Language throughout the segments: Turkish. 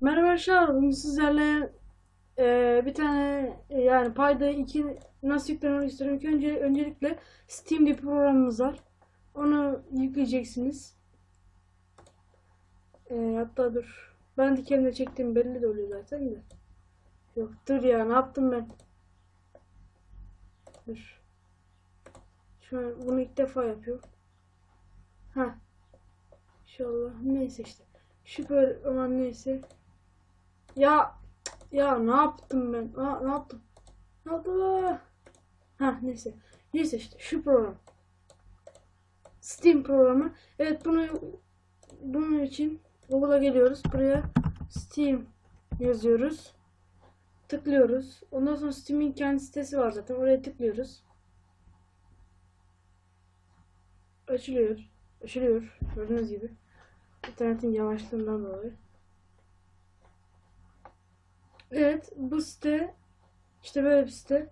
Merhaba arkadaşlar, bugün sizlerle eee, bir tane e, yani payda 2 nasıl yüklemek istiyorum ki önce öncelikle Steam diye programımız var. Onu yükleyeceksiniz. Eee, hatta dur. Ben de kendime çektiğim belli de oluyor zaten de. Yok dur ya ne yaptım ben? Dur. Şu an bunu ilk defa yapıyorum. Ha. İnşallah neyse işte. Şu böyle neyse. Ya ya ne yaptım ben? Aa, ne yaptım? Ne yaptım? Ha neyse. Neyse işte şu program. Steam programı. Evet bunu bunun için Google'a geliyoruz. Buraya Steam yazıyoruz. Tıklıyoruz. Ondan sonra Steam'in kendi sitesi var zaten. Oraya tıklıyoruz. Açılıyor. Açılıyor. Gördüğünüz gibi. İnternetin yavaşlığından dolayı. Evet, bu site işte böyle bir site.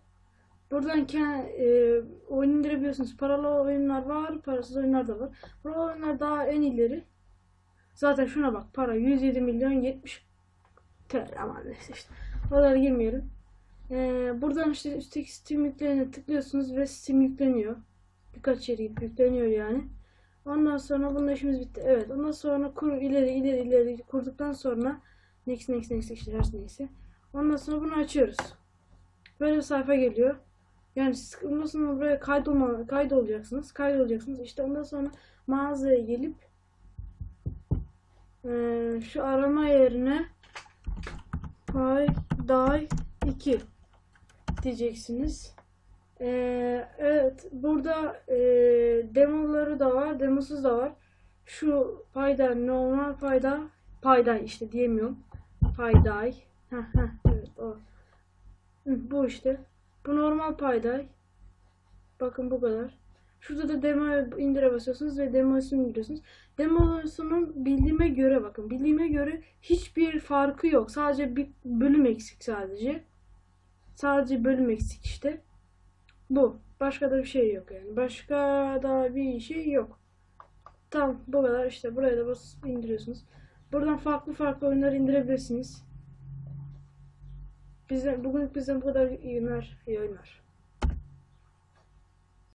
Buradan kendi, e, oyun indirebiliyorsunuz. Paralı oyunlar var, parasız oyunlar da var. Paralı oyunlar daha en ileri. Zaten şuna bak, para 107 milyon 70 TL aman neyse işte. Oralara girmeyelim. E, buradan işte üstteki Steam yüklenene tıklıyorsunuz ve Steam yükleniyor. Birkaç gidip yükleniyor yani. Ondan sonra bunun işimiz bitti. Evet, ondan sonra kur ileri ileri ileri kurduktan sonra next next next işte her neyse. Ondan sonra bunu açıyoruz. Böyle bir sayfa geliyor. Yani siz ondan sonra buraya kaydolma, kaydolacaksınız. Kaydolacaksınız. İşte ondan sonra mağazaya gelip eee, şu arama yerine payday 2 diyeceksiniz. Eee, evet burada eee, demoları da var, demosuz da var. Şu payda normal payda payday işte diyemiyorum. Payday. Heh, heh, evet o. Bu işte. Bu normal payday. Bakın bu kadar. Şurada da demo indire basıyorsunuz ve demosunu indiriyorsunuz. Demosunun bildiğime göre bakın. Bildiğime göre hiçbir farkı yok. Sadece bir bölüm eksik sadece. Sadece bölüm eksik işte. Bu. Başka da bir şey yok yani. Başka da bir şey yok. Tamam bu kadar işte buraya da basıp indiriyorsunuz. Buradan farklı farklı oyunları indirebilirsiniz. Bizden, bugün bizden bu kadar iyi günler, iyi oyunlar.